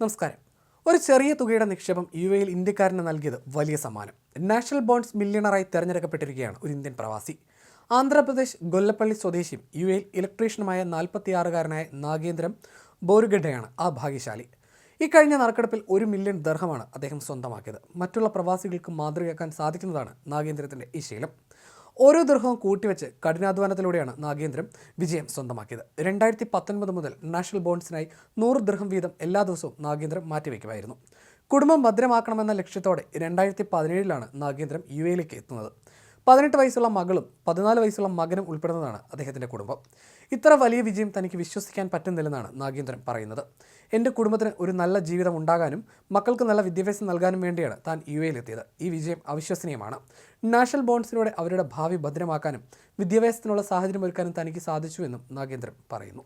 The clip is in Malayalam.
നമസ്കാരം. ഒരു ചെറിയ തുകയുടെ നിക്ഷേപം യു എയിൽ ഇന്ത്യക്കാരന് നൽകിയത് വലിയ സമ്മാനം. നാഷണൽ ബോണ്ട്സ് മില്യണറായി തെരഞ്ഞെടുക്കപ്പെട്ടിരിക്കുകയാണ് ഒരു ഇന്ത്യൻ പ്രവാസി. ആന്ധ്രാപ്രദേശ് ഗൊല്ലപ്പള്ളി സ്വദേശിയും യു എയിൽ ഇലക്ട്രീഷ്യനുമായ നാൽപ്പത്തിയാറുകാരനായ നാഗേന്ദ്രം ബോരുഗഡയാണ് ആ ഭാഗ്യശാലി. ഇക്കഴിഞ്ഞ നറുക്കെടുപ്പിൽ ഒരു മില്യൺ ദർഹമാണ് അദ്ദേഹം സ്വന്തമാക്കിയത്. മറ്റുള്ള പ്രവാസികൾക്ക് മാതൃകയാക്കാൻ സാധിക്കുന്നതാണ് നാഗേന്ദ്രത്തിന്റെ ഈ ശീലം. ഓരോ ദൃഹവും കൂട്ടിവെച്ച് കഠിനാധ്വാനത്തിലൂടെയാണ് നാഗേന്ദ്രം വിജയം സ്വന്തമാക്കിയത്. രണ്ടായിരത്തി പത്തൊൻപത് മുതൽ നാഷണൽ ബോൺസിനായി നൂറ് ദൃഹം വീതം എല്ലാ ദിവസവും നാഗേന്ദ്രം മാറ്റിവെക്കുമായിരുന്നു. കുടുംബം ഭദ്രമാക്കണമെന്ന ലക്ഷ്യത്തോടെ രണ്ടായിരത്തി പതിനേഴിലാണ് നാഗേന്ദ്രം യു എയിലേക്ക് എത്തുന്നത്. പതിനെട്ട് വയസ്സുള്ള മകളും പതിനാല് വയസ്സുള്ള മകനും ഉൾപ്പെടുന്നതാണ് അദ്ദേഹത്തിന്റെ കുടുംബം. ഇത്ര വലിയ വിജയം തനിക്ക് വിശ്വസിക്കാൻ പറ്റുന്നില്ലെന്നാണ് നാഗേന്ദ്രൻ പറയുന്നത്. എന്റെ കുടുംബത്തിന് ഒരു നല്ല ജീവിതം ഉണ്ടാകാനും മക്കൾക്ക് നല്ല വിദ്യാഭ്യാസം നൽകാനും വേണ്ടിയാണ് താൻ യു എയിലെത്തിയത് ഈ വിജയം അവിശ്വസനീയമാണ്. നാഷണൽ ബോൺസിലൂടെ അവരുടെ ഭാവി ഭദ്രമാക്കാനും വിദ്യാഭ്യാസത്തിനുള്ള സാഹചര്യം ഒരുക്കാനും തനിക്ക് സാധിച്ചുവെന്നും നാഗേന്ദ്രൻ പറയുന്നു.